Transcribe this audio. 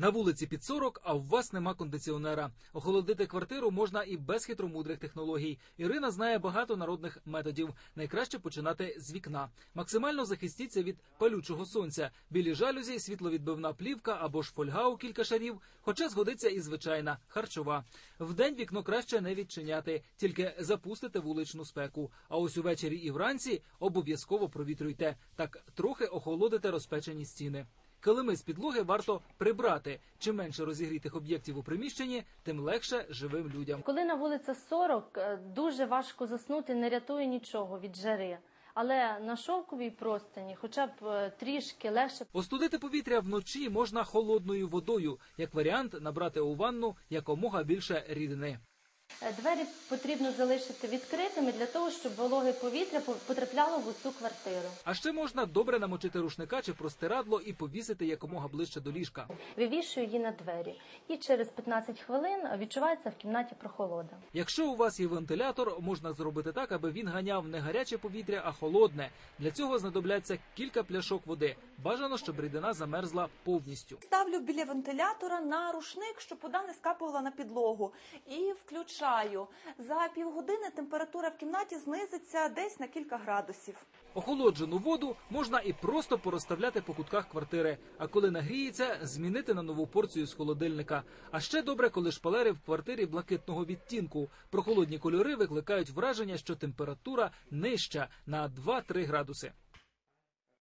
На вулиці під 40, а у вас нема кондиціонера. Охолодити квартиру можна і без хитромудрих технологій. Ірина знає багато народних методів. Найкраще починати з вікна. Максимально захистіться від палючого сонця. Білі жалюзі, світловідбивна плівка або ж фольга у кілька шарів. Хоча згодиться і звичайна харчова. Вдень вікно краще не відчиняти, тільки запустите вуличну спеку. А ось увечері і вранці обов'язково провітрюйте. Так трохи охолодите розпечені стіни. Килими з підлоги варто прибрати. Чим менше розігрітих об'єктів у приміщенні, тим легше живим людям. Коли на вулиці 40, е, дуже важко заснути, не рятує нічого від жари. Але на шовковій простині, хоча б е, трішки легше Остудити повітря вночі можна холодною водою. Як варіант, набрати у ванну якомога більше рідини. Е, Двері потрібно залишити відкритими для того, щоб вологе повітря по- потрапляло в усю квартиру. А ще можна добре намочити рушника чи простирадло і повісити якомога ближче до ліжка. Вивішую її на двері, і через 15 хвилин відчувається в кімнаті прохолода. Якщо у вас є вентилятор, можна зробити так, аби він ганяв не гаряче повітря, а холодне. Для цього знадобляться кілька пляшок води. Бажано, щоб рідина замерзла повністю. Ставлю біля вентилятора на рушник, щоб вода не скапувала на підлогу. І включаю. За півгодини температура в кімнаті знизиться десь на кілька градусів. Охолоджену воду можна і просто порозставляти по кутках квартири. А коли нагріється, змінити на нову порцію з холодильника. А ще добре, коли шпалери в квартирі блакитного відтінку. Прохолодні кольори викликають враження, що температура нижча на 2-3 градуси.